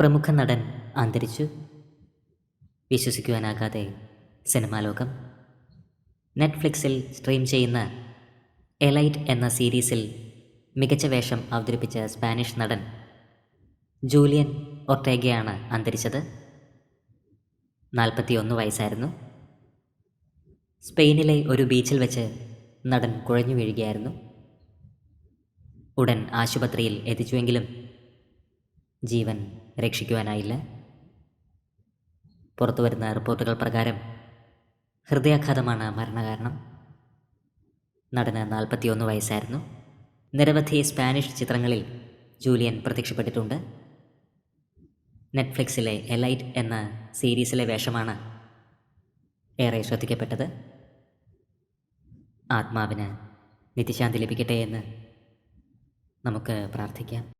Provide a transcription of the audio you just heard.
പ്രമുഖ നടൻ അന്തരിച്ചു. വിശ്വസിക്കുവാനാകാതെ സിനിമാലോകം. നെറ്റ്ഫ്ലിക്സിൽ സ്ട്രീം ചെയ്യുന്ന എലൈറ്റ് എന്ന സീരീസിൽ മികച്ച വേഷം അവതരിപ്പിച്ച സ്പാനിഷ് നടൻ ജൂലിയൻ ഒർട്ടേഗയാണ് അന്തരിച്ചത്. നാൽപ്പത്തിയൊന്ന് വയസ്സായിരുന്നു. സ്പെയിനിലെ ഒരു ബീച്ചിൽ വെച്ച് നടൻ കുഴഞ്ഞു വീഴുകയായിരുന്നു ഉടൻ ആശുപത്രിയിൽ എത്തിച്ചുവെങ്കിലും ജീവൻ രക്ഷിക്കുവാനായില്ല. പുറത്തു വരുന്ന റിപ്പോർട്ടുകൾ പ്രകാരം ഹൃദയാഘാതമാണ് മരണകാരണം. നടന് നാൽപ്പത്തിയൊന്ന് വയസ്സായിരുന്നു. നിരവധി സ്പാനിഷ് ചിത്രങ്ങളിൽ ജൂലിയൻ പ്രത്യക്ഷപ്പെട്ടിട്ടുണ്ട്. നെറ്റ്ഫ്ലിക്സിലെ എലൈറ്റ് എന്ന സീരീസിലെ വേഷമാണ് ഏറെ ശ്രദ്ധിക്കപ്പെട്ടത്. ആത്മാവിന് നിത്യശാന്തി ലഭിക്കട്ടെ എന്ന് നമുക്ക് പ്രാർത്ഥിക്കാം.